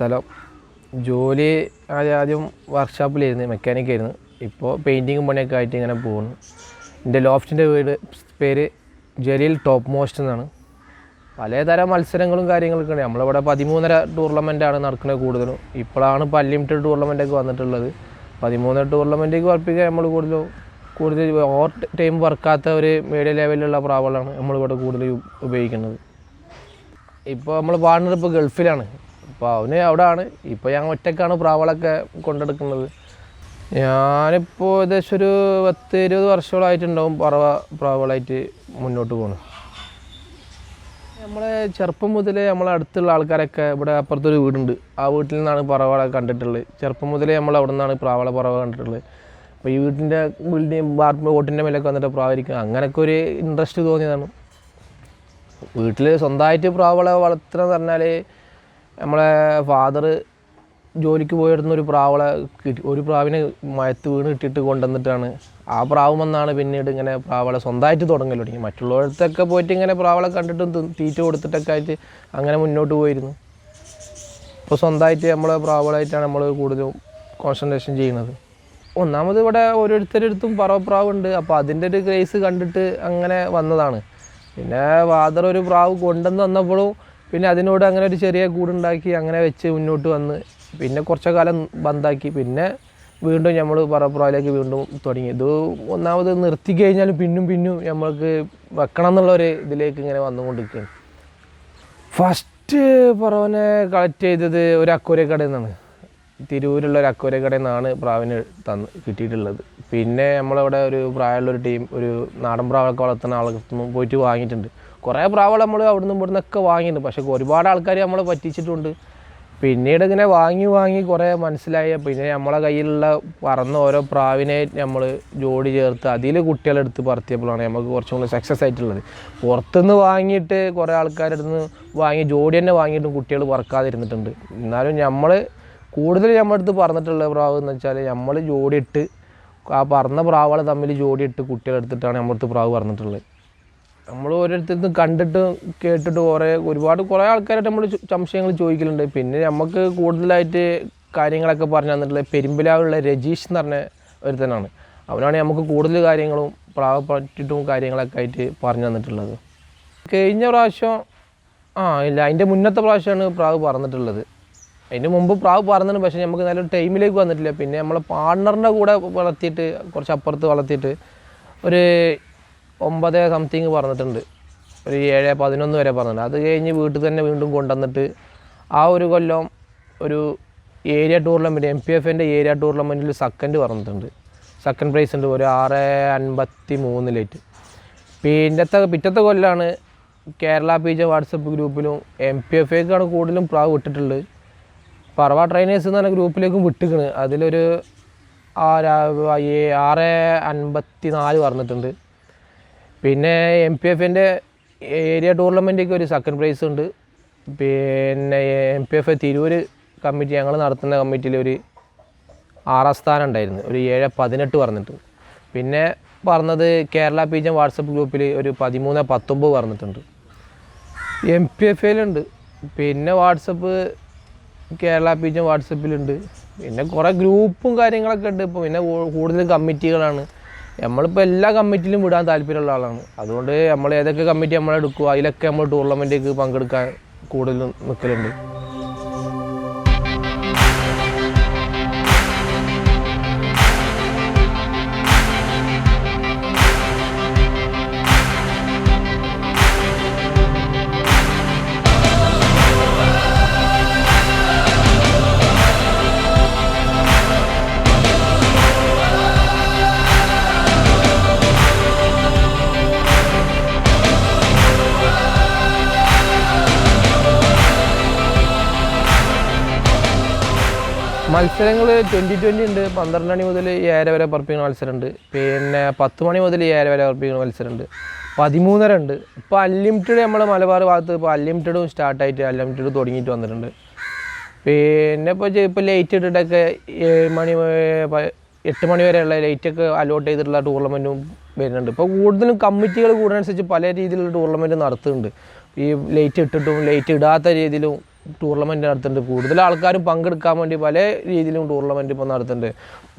സ്ഥലം. ജോലി ആദ്യം വർക്ക്ഷോപ്പിലായിരുന്നു മെക്കാനിക്കായിരുന്നു ഇപ്പോൾ പെയിന്റിങ്ങും പണിയൊക്കെ ആയിട്ട് ഇങ്ങനെ പോകുന്നു. എന്റെ ലോഫ്റ്റിന്റെ വീട് പേര് ജലീൽ ടോപ്പ് മോസ്റ്റ് എന്നാണ്. പലതരം മത്സരങ്ങളും കാര്യങ്ങളൊക്കെ ഉണ്ട്. നമ്മളിവിടെ പതിമൂന്നര ടൂർണമെന്റാണ് നടക്കുന്നത് കൂടുതലും. ഇപ്പോഴാണ് ഇപ്പോൾ അൺലിമിറ്റഡ് ടൂർണമെന്റൊക്കെ വന്നിട്ടുള്ളത്. പതിമൂന്നര ടൂർണമെന്റേക്ക് വർപ്പിക്കുക നമ്മൾ കൂടുതലും കൂടുതൽ ഓവർ ടൈം വർക്കാത്ത ഒരു മീഡിയ ലെവലിലുള്ള പ്രാവളാണ് നമ്മളിവിടെ കൂടുതൽ ഉപയോഗിക്കുന്നത്. ഇപ്പോൾ നമ്മൾ പാർട്ണർ ഇപ്പോൾ ഗൾഫിലാണ്. അപ്പോൾ അവന് അവിടെ ആണ് ഇപ്പോൾ ഞാൻ ഒറ്റക്കാണ് പ്രാവളൊക്കെ കൊണ്ടെടുക്കുന്നത്. ഞാനിപ്പോൾ ഏകദേശം ഒരു പത്ത് ഇരുപത് വർഷങ്ങളായിട്ടുണ്ടാവും പറവ പ്രാവളായിട്ട് മുന്നോട്ട് പോണു. നമ്മളെ ചെറുപ്പം മുതലേ നമ്മളെ അടുത്തുള്ള ആൾക്കാരൊക്കെ ഇവിടെ അപ്പുറത്തൊരു വീടുണ്ട്. ആ വീട്ടിൽ നിന്നാണ് പറവള കണ്ടിട്ടുള്ളത്. ചെറുപ്പം മുതലേ നമ്മൾ അവിടെ നിന്നാണ് പ്രാവള പറവ കണ്ടിട്ടുള്ളത്. അപ്പോൾ ഈ വീട്ടിന്റെ ബിൽഡിങ് ബാർപ്പ് ഓട്ടിന്റെ മേലൊക്കെ വന്നിട്ട് പ്രാവരിക്കും അങ്ങനെയൊക്കെ ഒരു ഇൻട്രസ്റ്റ് തോന്നിയതാണ്. വീട്ടിൽ സ്വന്തമായിട്ട് പ്രാവളെ വളർത്തുക എന്ന് പറഞ്ഞാൽ നമ്മളെ ഫാദർ ജോലിക്ക് പോയിരുന്ന ഒരു പ്രാവളെ ഒരു പ്രാവിനെ മയത്ത് വീണ് കിട്ടിയിട്ട് കൊണ്ടുവന്നിട്ടാണ്. ആ പ്രാവ് വന്നാണ് പിന്നീട് ഇങ്ങനെ പ്രാവളെ സ്വന്തമായിട്ട് തുടങ്ങൽ തുടങ്ങി. മറ്റുള്ളവരത്തൊക്കെ പോയിട്ട് ഇങ്ങനെ പ്രാവളെ കണ്ടിട്ടും തീറ്റ കൊടുത്തിട്ടൊക്കെ ആയിട്ട് അങ്ങനെ മുന്നോട്ട് പോയിരുന്നു. ഇപ്പോൾ സ്വന്തമായിട്ട് നമ്മളെ പ്രാവളായിട്ടാണ് നമ്മൾ കൂടുതലും കോൺസെൻട്രേഷൻ ചെയ്യുന്നത്. ഒന്നാമത് ഇവിടെ ഓരോരുത്തരടുത്തും പറവപ്രാവുണ്ട്. അപ്പോൾ അതിന്റെ ഒരു ക്രേസ് കണ്ടിട്ട് അങ്ങനെ വന്നതാണ്. പിന്നെ വാദർ ഒരു പ്രാവ് കൊണ്ടുവന്ന് വന്നപ്പോഴും പിന്നെ അതിനോട് അങ്ങനെ ഒരു ചെറിയ കൂടുണ്ടാക്കി അങ്ങനെ വെച്ച് മുന്നോട്ട് വന്ന് പിന്നെ കുറച്ചു കാലം ബന്ധാക്കി. പിന്നെ വീണ്ടും നമ്മൾ പറപ്പുറയിലേക്ക് വീണ്ടും തുടങ്ങി. ഇത് ഒന്നാമത് നിർത്തി കഴിഞ്ഞാൽ പിന്നും പിന്നും നമ്മൾക്ക് വെക്കണം എന്നുള്ള ഒരു ഇതിലേക്ക് ഇങ്ങനെ വന്നുകൊണ്ടിരിക്കുകയാണ്. ഫസ്റ്റ് പറവനെ കളക്ട് ചെയ്തത് ഒരു അക്കൂര കടയിൽ നിന്നാണ്. തിരൂരുള്ള ഒരു അക്കൂര കടയിൽ നിന്നാണ് പ്രാവിന് തന്ന് കിട്ടിയിട്ടുള്ളത്. പിന്നെ നമ്മളവിടെ ഒരു പ്രായമുള്ള ഒരു ടീം ഒരു നാടൻ പ്രാവൊക്കെ വളർത്തുന്ന ആളുകൾ പോയിട്ട് വാങ്ങിയിട്ടുണ്ട്. കുറേ പ്രാവളം നമ്മൾ അവിടെ നിന്നും ഇവിടെ നിന്നൊക്കെ വാങ്ങിയിട്ടുണ്ട്. പക്ഷേ ഒരുപാട് ആൾക്കാർ നമ്മളെ പറ്റിച്ചിട്ടുണ്ട്. പിന്നീട് ഇങ്ങനെ വാങ്ങി വാങ്ങി കുറേ മനസ്സിലായ. പിന്നെ നമ്മളെ കയ്യിലുള്ള പറന്ന ഓരോ പ്രാവിനെ നമ്മൾ ജോഡി ചേർത്ത് അതിൽ കുട്ടികളെടുത്ത് പറത്തിയപ്പോഴാണ് നമുക്ക് കുറച്ചും കൂടി സക്സസ് ആയിട്ടുള്ളത്. പുറത്തുനിന്ന് വാങ്ങിയിട്ട് കുറേ ആൾക്കാരുടെ നിന്ന് വാങ്ങി ജോഡി തന്നെ വാങ്ങിയിട്ടും കുട്ടികൾ പറക്കാതിരുന്നിട്ടുണ്ട്. എന്നാലും നമ്മൾ കൂടുതൽ നമ്മുടെ അടുത്ത് പറഞ്ഞിട്ടുള്ള പ്രാവ് എന്ന് വെച്ചാൽ നമ്മൾ ജോഡിയിട്ട് ആ പറന്ന പ്രാവുകളെ തമ്മിൽ ജോഡിയിട്ട് കുട്ടികളെടുത്തിട്ടാണ് നമ്മുടെ അടുത്ത് പ്രാവ് പറഞ്ഞിട്ടുള്ളത്. നമ്മൾ ഓരോരുത്തരും കണ്ടിട്ട് കേട്ടിട്ട് കുറേ ഒരുപാട് കുറേ ആൾക്കാരായിട്ട് നമ്മൾ സംശയങ്ങൾ ചോദിക്കലുണ്ട്. പിന്നെ നമുക്ക് കൂടുതലായിട്ട് കാര്യങ്ങളൊക്കെ പറഞ്ഞു തന്നിട്ടുള്ള പെരുമ്പിലാവുള്ള രജീഷ് എന്ന് പറഞ്ഞ ഒരുത്തനാണ്. അവനാണ് നമുക്ക് കൂടുതൽ കാര്യങ്ങളും പ്രാവ് പറ്റിയിട്ടും കാര്യങ്ങളൊക്കെ ആയിട്ട് പറഞ്ഞു തന്നിട്ടുള്ളത്. കഴിഞ്ഞ പ്രാവശ്യം ആ ഇല്ല അതിന്റെ മുന്നത്തെ പ്രാവശ്യമാണ് പ്രാവ് പറഞ്ഞിട്ടുള്ളത് അതിന് മുമ്പ് പ്രാവ് പറന്നിട്ടുണ്ട് പക്ഷേ നമുക്ക് നല്ലൊരു ടൈമിലേക്ക് വന്നിട്ടില്ല. പിന്നെ നമ്മളെ പാർട്ണറിന്റെ കൂടെ വളർത്തിയിട്ട് കുറച്ച് അപ്പുറത്ത് വളർത്തിയിട്ട് ഒരു ഒമ്പത് സംതിങ് പറഞ്ഞിട്ടുണ്ട്. ഒരു ഏഴ് പതിനൊന്ന് വരെ പറഞ്ഞിട്ടുണ്ട്. അത് കഴിഞ്ഞ് വീട്ടിൽ തന്നെ വീണ്ടും കൊണ്ടുവന്നിട്ട് ആ ഒരു കൊല്ലം ഒരു ഏരിയ ടൂർണമെന്റ് എം പി എഫിന്റെ ഏരിയ ടൂർണമെന്റിൽ സെക്കൻഡ് പറഞ്ഞിട്ടുണ്ട്. സെക്കൻഡ് പ്രൈസ് ഉണ്ട്. ഒരു ആറ് അൻപത്തി മൂന്നിലേറ്റ് പിന്നത്തെ പിറ്റത്തെ കൊല്ലാണ് കേരള പി ജെ വാട്സപ്പ് ഗ്രൂപ്പിലും എം പി എഫ് എക്കാണ് കൂടുതലും പ്രാവ് വിട്ടിട്ടുള്ളത്. പറവ ട്രെയിനേഴ്സ് എന്ന് പറഞ്ഞ ഗ്രൂപ്പിലേക്കും വിട്ടിക്കണ്. അതിലൊരു ആറ് അൻപത്തി നാല് പറഞ്ഞിട്ടുണ്ട്. പിന്നെ എം പി എഫിന്റെ ഏരിയ ടൂർണമെന്റൊക്കെ ഒരു സെക്കൻഡ് പ്രൈസ് ഉണ്ട്. പിന്നെ M P F Tirur committee ഞങ്ങൾ നടത്തുന്ന കമ്മിറ്റിയിൽ ഒരു ആറാം സ്ഥാനം ഉണ്ടായിരുന്നു. ഒരു ഏഴ് പതിനെട്ട് പറഞ്ഞിട്ട്. പിന്നെ പറഞ്ഞത് കേരള പീജൻ വാട്സപ്പ് ഗ്രൂപ്പിൽ ഒരു പതിമൂന്ന് പത്തൊമ്പത് പറഞ്ഞിട്ടുണ്ട്. എം പി എഫ് എയിലുണ്ട് പിന്നെ വാട്സപ്പ് കേരള പീജൻ വാട്സപ്പിലുണ്ട്. പിന്നെ കുറേ ഗ്രൂപ്പും കാര്യങ്ങളൊക്കെ ഉണ്ട്. ഇപ്പോൾ പിന്നെ കൂടുതൽ കമ്മിറ്റികളാണ്. നമ്മളിപ്പോൾ എല്ലാ കമ്മിറ്റിയിലും വിടാൻ താല്പര്യമുള്ള ആളാണ്. അതുകൊണ്ട് നമ്മൾ ഏതൊക്കെ കമ്മിറ്റി നമ്മളെടുക്കുക അതിലൊക്കെ നമ്മൾ ടൂർണമെന്റേക്ക് പങ്കെടുക്കാൻ കൂടുതൽ നിൽക്കലുണ്ട് മത്സരങ്ങൾ ട്വന്റി ട്വന്റി ഉണ്ട്. പന്ത്രണ്ട് മണി മുതൽ ഏഴര വരെ പറപ്പിക്കുന്ന മത്സരമുണ്ട്. പിന്നെ പത്ത് മണി മുതൽ ഏഴര വരെ പറപ്പിക്കുന്ന മത്സരമുണ്ട്. പതിമൂന്നര ഉണ്ട്. ഇപ്പോൾ അൺലിമിറ്റഡ് നമ്മൾ മലബാർ ഭാഗത്ത് ഇപ്പോൾ അൺലിമിറ്റഡും സ്റ്റാർട്ടായിട്ട് അൺലിമിറ്റഡ് തുടങ്ങിയിട്ട് വന്നിട്ടുണ്ട്. പിന്നെ ഇപ്പോൾ ഇപ്പോൾ ലൈറ്റ് ഇട്ടിട്ടൊക്കെ ഏഴ് മണി എട്ട് മണി വരെയുള്ള ലൈറ്റൊക്കെ അലോട്ട് ചെയ്തിട്ടുള്ള ടൂർണമെന്റും വരുന്നുണ്ട്. ഇപ്പോൾ കൂടുതലും കമ്മിറ്റികൾ കൂടുന്നതനുസരിച്ച് പല രീതിയിലുള്ള ടൂർണമെന്റ് നടത്തുന്നുണ്ട്. ഈ ലൈറ്റ് ഇട്ടിട്ടും ലൈറ്റ് ഇടാത്ത രീതിയിലും ടൂർണമെന്റ് നടത്തുന്നുണ്ട്. കൂടുതൽ ആൾക്കാരും പങ്കെടുക്കാൻ വേണ്ടി പല രീതിയിലും ടൂർണമെന്റ് ഇപ്പോൾ നടത്തുന്നുണ്ട്.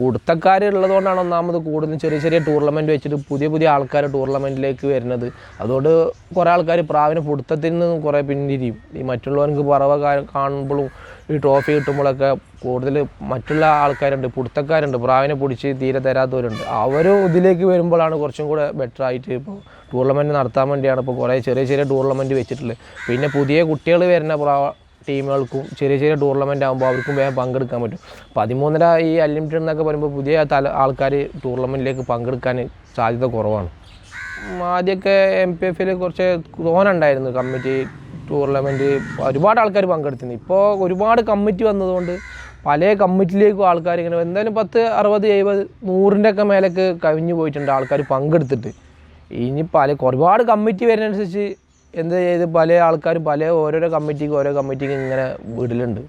ഉടുത്തക്കാർ ഉള്ളതുകൊണ്ടാണ് ഒന്നാമത് കൂടുതലും ചെറിയ ചെറിയ ടൂർണമെന്റ് വെച്ചിട്ട് പുതിയ പുതിയ ആൾക്കാർ ടൂർണമെന്റിലേക്ക് വരുന്നത്. അതുകൊണ്ട് കുറേ ആൾക്കാർ പ്രാവിനെ പുടുത്തത്തിൽ നിന്ന് കുറേ പിന്തിരിയും ഈ മറ്റുള്ളവർക്ക് പറവ കാണുമ്പോഴും ഈ ട്രോഫി കിട്ടുമ്പോഴൊക്കെ കൂടുതൽ മറ്റുള്ള ആൾക്കാരുണ്ട് പുടുത്തക്കാരുണ്ട്. പ്രാവിനെ പിടിച്ച് തീരെ തരാത്തവരുണ്ട്. അവർ ഇതിലേക്ക് വരുമ്പോഴാണ് കുറച്ചും കൂടെ ബെറ്റർ ആയിട്ട് ഇപ്പോൾ ടൂർണമെന്റ് നടത്താൻ വേണ്ടിയാണ് ഇപ്പോൾ കുറേ ചെറിയ ചെറിയ ടൂർണമെന്റ് വെച്ചിട്ടുള്ളത്. പിന്നെ പുതിയ കുട്ടികൾ വരുന്ന പ്രാവ ടീമുകൾക്കും ചെറിയ ചെറിയ ടൂർണമെന്റ് ആകുമ്പോൾ അവർക്കും വേഗം പങ്കെടുക്കാൻ പറ്റും. പതിമൂന്നര ഈ അൺലിമിറ്റഡ് എന്നൊക്കെ പറയുമ്പോൾ പുതിയ തല ആൾക്കാർ ടൂർണമെന്റിലേക്ക് പങ്കെടുക്കാൻ സാധ്യത കുറവാണ്. ആദ്യമൊക്കെ എം പി എഫിൽ കുറച്ച് തോനുണ്ടായിരുന്നു കമ്മിറ്റി ടൂർണമെന്റ് ഒരുപാട് ആൾക്കാർ പങ്കെടുത്തിരുന്നു. ഇപ്പോൾ ഒരുപാട് കമ്മിറ്റി വന്നതുകൊണ്ട് പല കമ്മിറ്റിയിലേക്കും ആൾക്കാർ ഇങ്ങനെ എന്തായാലും പത്ത് അറുപത് എഴുപത് നൂറിന്റെ ഒക്കെ മേലേക്ക് കവിഞ്ഞു പോയിട്ടുണ്ട് ആൾക്കാർ പങ്കെടുത്തിട്ട്. ഇനി പല ഒരുപാട് കമ്മിറ്റി വരുന്നതനുസരിച്ച് എന്ത് ചെയ്ത് പല ആൾക്കാരും പല ഓരോരോ കമ്മിറ്റിക്ക് ഓരോ കമ്മിറ്റിക്ക് ഇങ്ങനെ വിടലുണ്ട്.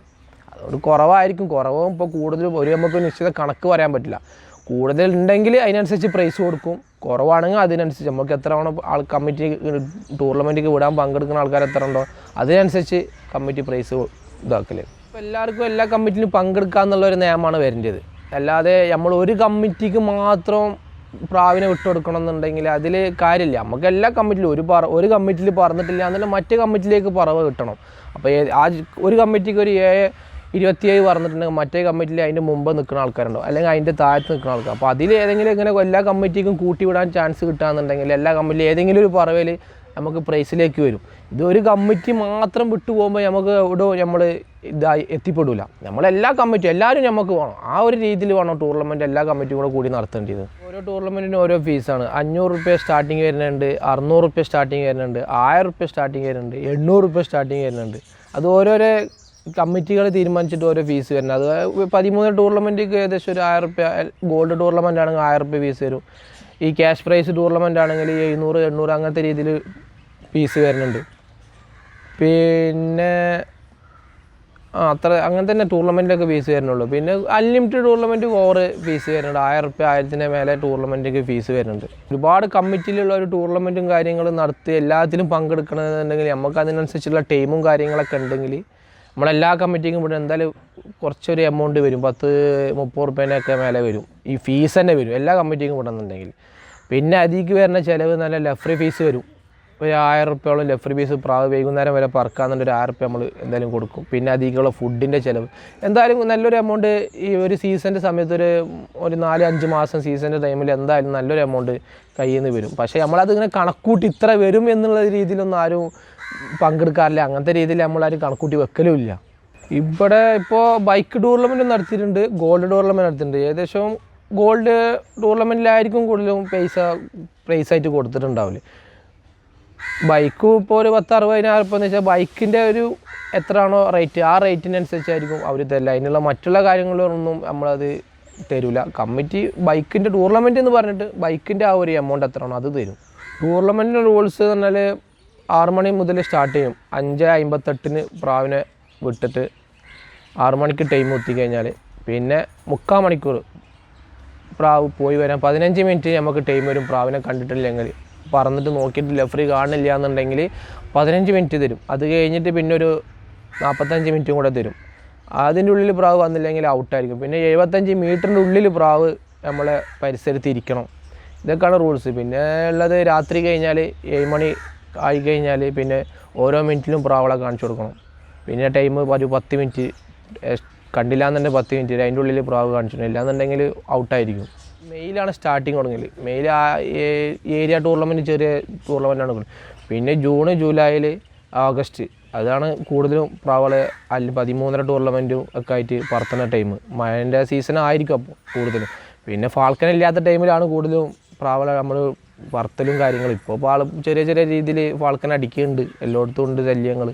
അതുകൊണ്ട് കുറവായിരിക്കും. കുറവും ഇപ്പോൾ കൂടുതലും ഒരു നമുക്ക് നിശ്ചിത കണക്ക് പറയാൻ പറ്റില്ല. കൂടുതൽ ഉണ്ടെങ്കിൽ അതിനനുസരിച്ച് പ്രൈസ് കൊടുക്കും. കുറവാണെങ്കിൽ അതിനനുസരിച്ച് നമുക്ക് എത്ര തവണ ആൾ കമ്മിറ്റി ടൂർണമെന്റിക്ക് വിടാൻ പങ്കെടുക്കുന്ന ആൾക്കാർ എത്ര ഉണ്ടോ അതിനനുസരിച്ച് കമ്മിറ്റി പ്രൈസ് ഇതാക്കൽ ഇപ്പോൾ എല്ലാവർക്കും എല്ലാ കമ്മിറ്റിയിലും പങ്കെടുക്കുക എന്നുള്ള ഒരു നിയമമാണ് വരേണ്ടത്. അല്ലാതെ നമ്മൾ ഒരു കമ്മിറ്റിക്ക് മാത്രം പ്രാവിനെ വിട്ടുകൊടുക്കണം എന്നുണ്ടെങ്കിൽ അതിൽ കാര്യമില്ല. നമുക്ക് എല്ലാ കമ്മിറ്റിയിലും ഒരു പറ ഒരു കമ്മിറ്റിയിൽ പറഞ്ഞിട്ടില്ല എന്നാലും മറ്റേ കമ്മിറ്റിയിലേക്ക് പറവ് കിട്ടണം. അപ്പോൾ ആ ഒരു കമ്മിറ്റിക്ക് ഒരു ഏഴ് ഇരുപത്തിയേഴ് പറഞ്ഞിട്ടുണ്ടെങ്കിൽ മറ്റേ കമ്മിറ്റിയിൽ അതിന്റെ മുമ്പ് നിൽക്കുന്ന ആൾക്കാരുണ്ടോ? അല്ലെങ്കിൽ അതിന്റെ താഴത്ത് നിൽക്കുന്ന ആൾക്കാർ. അപ്പോൾ അതിൽ ഏതെങ്കിലും ഇങ്ങനെ എല്ലാ കമ്മിറ്റിക്കും കൂട്ടി വിടാൻ ചാൻസ് കിട്ടുകയാണെന്നുണ്ടെങ്കിൽ എല്ലാ കമ്മിറ്റിയിലും ഏതെങ്കിലും ഒരു പറവയിൽ നമുക്ക് പ്രൈസിലേക്ക് വരും. ഇത് ഒരു കമ്മിറ്റി മാത്രം വിട്ടു പോകുമ്പോൾ നമുക്ക് ഇവിടെ നമ്മൾ ഇതായി എത്തിപ്പെടില്ല നമ്മളെല്ലാ കമ്മിറ്റി എല്ലാവരും നമുക്ക് വേണം. ആ ഒരു രീതിയിൽ വേണം ടൂർണമെന്റ് എല്ലാ കമ്മിറ്റിയും കൂടെ കൂടി നടത്തേണ്ടത്. ഓരോ ടൂർണമെന്റിനും ഓരോ ഫീസാണ് അഞ്ഞൂറ് റുപ്യ സ്റ്റാർട്ടിങ് വരുന്നുണ്ട് അറുന്നൂറ് റുപ്യ സ്റ്റാർട്ടിങ് വരുന്നുണ്ട് ആയിരം റുപ്യ സ്റ്റാർട്ടിങ് വരുന്നുണ്ട് എണ്ണൂറ് റുപ്യ സ്റ്റാർട്ടിങ് വരുന്നുണ്ട്. അത് ഓരോരോ കമ്മിറ്റികൾ തീരുമാനിച്ചിട്ട് ഓരോ ഫീസ് വരുന്നത്. അത് പതിമൂന്ന് ടൂർണമെന്റിക്ക് ഏകദേശം ഒരു ആയിരം റുപ്യ ഗോൾഡ് ടൂർണമെന്റ് ആണെങ്കിൽ ആയിരം റുപ്യ ഫീസ് വരും. ഈ ക്യാഷ് പ്രൈസ് ടൂർണമെന്റ് ആണെങ്കിൽ എഴുന്നൂറ് എണ്ണൂറ് അങ്ങനത്തെ രീതിയിൽ ഫീസ് വരുന്നുണ്ട്. പിന്നെ ആ അത്ര അങ്ങനെ തന്നെ ടൂർണമെന്റിലൊക്കെ ഫീസ് വരുന്നുള്ളൂ. പിന്നെ അൺലിമിറ്റഡ് ടൂർണമെന്റ് ഓവർ ഫീസ് വരുന്നുണ്ട്. ആയിരം റുപ്യ ആയിരത്തിന്റെ മേലെ ടൂർണമെന്റൊക്കെ ഫീസ് വരുന്നുണ്ട്. ഒരുപാട് കമ്മിറ്റിയിലുള്ള ഒരു ടൂർണമെന്റും കാര്യങ്ങളും നടത്തി എല്ലാത്തിലും പങ്കെടുക്കണമെന്നുണ്ടെങ്കിൽ നമുക്ക് അതിനനുസരിച്ചുള്ള ടീമും കാര്യങ്ങളൊക്കെ ഉണ്ടെങ്കിൽ നമ്മളെല്ലാ കമ്മിറ്റിക്കും ഇവിടെ എന്തായാലും കുറച്ചൊരു എമൗണ്ട് വരും. പത്ത് മുപ്പത് റുപ്യേനൊക്കെ മേലെ വരും. ഈ ഫീസ് തന്നെ വരും. എല്ലാ കമ്മിറ്റിക്കും വിടണമെന്നുണ്ടെങ്കിൽ പിന്നെ അതിലേക്ക് വരുന്ന ചിലവ് നല്ല ലഫ്രി ഫീസ് വരും. ഒരു ആയിരം റുപ്യോളം ലഫ്രി ബീസ് പ്രാവ് വൈകുന്നേരം വരെ പറക്കാന്നുണ്ട് ഒരു ആയിരം റുപ്യ നമ്മൾ എന്തായാലും കൊടുക്കും. പിന്നെ അധികമുള്ള ഫുഡിന്റെ ചിലവ്. എന്തായാലും നല്ലൊരു എമൗണ്ട് ഈ ഒരു സീസണിന്റെ സമയത്ത് ഒരു ഒരു നാല് അഞ്ച് മാസം സീസണിന്റെ ടൈമിൽ എന്തായാലും നല്ലൊരു എമൗണ്ട് കയ്യിൽ നിന്ന് വരും. പക്ഷേ നമ്മളതിങ്ങനെ കണക്കൂട്ടി ഇത്ര വരും എന്നുള്ള രീതിയിലൊന്നും ആരും പങ്കെടുക്കാറില്ല. അങ്ങനത്തെ രീതിയിൽ നമ്മളാരും കണക്കൂട്ടി വെക്കലും ഇല്ല ഇവിടെ ഇപ്പോൾ ബൈക്ക് ടൂർണമെന്റ് നടത്തിയിട്ടുണ്ട് ഗോൾഡ് ടൂർണമെന്റ് നടത്തിയിട്ടുണ്ട്. ഏകദേശം ഗോൾഡ് ടൂർണമെന്റിലായിരിക്കും കൂടുതലും പൈസ പ്രൈസായിട്ട് കൊടുത്തിട്ടുണ്ടാവില്ല ബൈക്കും ഇപ്പോൾ ഒരു പത്ത് അറുപതിനായിരം ഉറുപ്പ്യ എന്ന് വെച്ചാൽ ബൈക്കിന്റെ ഒരു എത്രയാണോ റേറ്റ് ആ റേറ്റിനനുസരിച്ചായിരിക്കും അവർ തരില്ല അതിനുള്ള മറ്റുള്ള കാര്യങ്ങളൊന്നും നമ്മളത് തരില്ല കമ്മിറ്റി ബൈക്കിന്റെ ടൂർണമെന്റ് എന്ന് പറഞ്ഞിട്ട് ബൈക്കിന്റെ ആ ഒരു എമൗണ്ട് എത്രയാണോ അത് തരും. ടൂർണമെന്റിന്റെ റൂൾസ് എന്ന് പറഞ്ഞാൽ ആറ് മണി മുതൽ സ്റ്റാർട്ട് ചെയ്യും. അഞ്ച് അമ്പത്തെട്ടിന് പ്രാവിനെ വിട്ടിട്ട് ആറ് മണിക്ക് ടൈം എത്തിക്കഴിഞ്ഞാൽ പിന്നെ മുക്കാൽ മണിക്കൂർ പ്രാവ് പോയി വരാം. പതിനഞ്ച് മിനിറ്റ് നമുക്ക് ടൈം വരും പ്രാവിനെ കണ്ടിട്ടില്ലെങ്കിൽ. പറന്നിട്ട് നോക്കിയിട്ട് ലെഫറി കാണില്ല എന്നുണ്ടെങ്കിൽ പതിനഞ്ച് മിനിറ്റ് തരും. അത് കഴിഞ്ഞിട്ട് പിന്നെ ഒരു നാൽപ്പത്തഞ്ച് മിനിറ്റും കൂടെ തരും. അതിന്റെ ഉള്ളിൽ പ്രാവ് വന്നില്ലെങ്കിൽ ഔട്ടായിരിക്കും പിന്നെ എഴുപത്തഞ്ച് മീറ്ററിന്റെ ഉള്ളിൽ പ്രാവ് നമ്മളെ പരിസരത്ത് ഇരിക്കണം ഇതൊക്കെയാണ് റൂൾസ് പിന്നെ ഉള്ളത് രാത്രി കഴിഞ്ഞാൽ ഏഴ് മണി ആയി കഴിഞ്ഞാൽ പിന്നെ ഓരോ മിനിറ്റിലും പ്രാവളെ കാണിച്ചു കൊടുക്കണം. പിന്നെ ടൈം ഒരു പത്ത് മിനിറ്റ് കണ്ടില്ല എന്നുണ്ടെങ്കിൽ പത്ത് മിനിറ്റ് അതിന്റെ ഉള്ളിൽ പ്രാവ് കാണിച്ചിട്ടുണ്ട് ഇല്ലാന്നുണ്ടെങ്കിൽ ഔട്ടായിരിക്കും മെയിലാണ് സ്റ്റാർട്ടിങ് തുടങ്ങിയത് മെയിൽ ആ ഏരിയ ടൂർണമെന്റ് ചെറിയ ടൂർണമെന്റാണ് പിന്നെ ജൂണ് ജൂലൈയിൽ ഓഗസ്റ്റ് അതാണ് കൂടുതലും പ്രാവളെ അല്ല പതിമൂന്നര ടൂർണമെന്റും ഒക്കെ ആയിട്ട് പറത്തുന്ന ടൈം മഴന്റെ സീസൺ ആയിരിക്കും അപ്പോൾ കൂടുതലും. പിന്നെ ഫാൾക്കൻ ഇല്ലാത്ത ടൈമിലാണ് കൂടുതലും പ്രാവളെ നമ്മൾ വറുത്തലും കാര്യങ്ങളും. ഇപ്പോൾ ആൾ ചെറിയ ചെറിയ രീതിയിൽ ഫാൾക്കൻ അടിക്കുന്നുണ്ട്. എല്ലായിടത്തും ഉണ്ട് ശല്യങ്ങൾ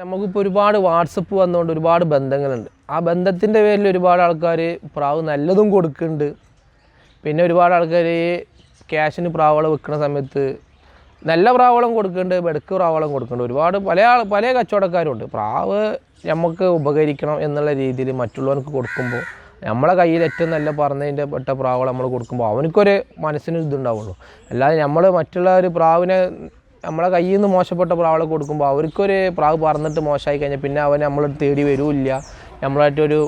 നമുക്കിപ്പോൾ ഒരുപാട് വാട്സപ്പ് വന്നുകൊണ്ട് ഒരുപാട് ബന്ധങ്ങളുണ്ട്. ആ ബന്ധത്തിന്റെ പേരിൽ ഒരുപാട് ആൾക്കാർ പ്രാവ് നല്ലതും കൊടുക്കുന്നുണ്ട്. പിന്നെ ഒരുപാട് ആൾക്കാർ ക്യാഷിന് പ്രാവള വെക്കുന്ന സമയത്ത് നല്ല പ്രാവളം കൊടുക്കുന്നുണ്ട് ബെടുക്ക് പ്രാവളം കൊടുക്കുന്നുണ്ട് ഒരുപാട് പല ആൾ പല കച്ചവടക്കാരുണ്ട്. പ്രാവ് നമുക്ക് ഉപകരിക്കണം എന്നുള്ള രീതിയിൽ മറ്റുള്ളവർക്ക് കൊടുക്കുമ്പോൾ നമ്മളെ കയ്യിൽ ഏറ്റവും നല്ല പറഞ്ഞതിന്റെ പെട്ട പ്രാവളം നമ്മൾ കൊടുക്കുമ്പോൾ അവനക്കൊരു മനസ്സിന് ഇതുണ്ടാവുള്ളൂ. അല്ലാതെ നമ്മൾ മറ്റുള്ള ഒരു പ്രാവിനെ നമ്മളെ കയ്യിൽ നിന്ന് മോശപ്പെട്ട പ്രാവളെ കൊടുക്കുമ്പോൾ അവർക്കൊരു പ്രാവ് പറന്നിട്ട് മോശമായി കഴിഞ്ഞാൽ പിന്നെ അവൻ നമ്മൾ തേടി വരില്ല. നമ്മളായിട്ടൊരു